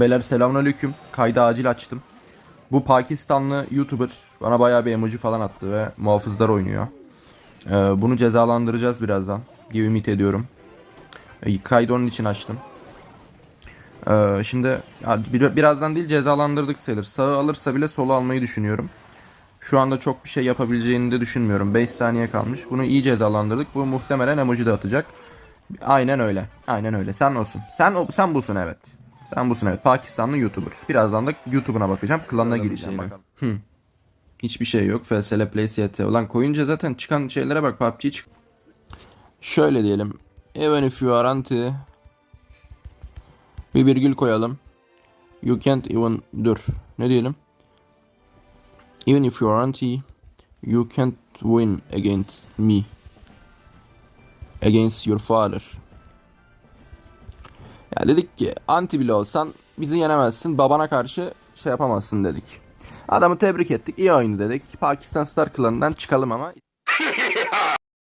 Beyler selamünaleyküm. Kaydı acil açtım. Bu Pakistanlı YouTuber bana bayağı bir emoji falan attı ve muhafızlar oynuyor. Ee, bunu cezalandıracağız birazdan diye ümit ediyorum. Ee, kaydı onun için açtım. Ee, şimdi birazdan değil cezalandırdık sayılır. Sağı alırsa bile solu almayı düşünüyorum. Şu anda çok bir şey yapabileceğini de düşünmüyorum. 5 saniye kalmış. Bunu iyi cezalandırdık. Bu muhtemelen emoji de atacak. Aynen öyle. Aynen öyle. Sen olsun. Sen sen busun evet. Sen busun evet. Pakistanlı YouTuber. Birazdan da YouTube'una bakacağım. Klanına gireceğim. şeyine. Bak. Hı. Hiçbir şey yok. FSL Play ST. Ulan koyunca zaten çıkan şeylere bak. PUBG çık. Şöyle diyelim. Even if you are anti bir virgül koyalım. You can't even dur. Ne diyelim? Even if you are anti you can't win against me. Against your father. Ya dedik ki anti bile olsan bizi yenemezsin. Babana karşı şey yapamazsın dedik. Adamı tebrik ettik. iyi oyunu dedik. Pakistan Star klanından çıkalım ama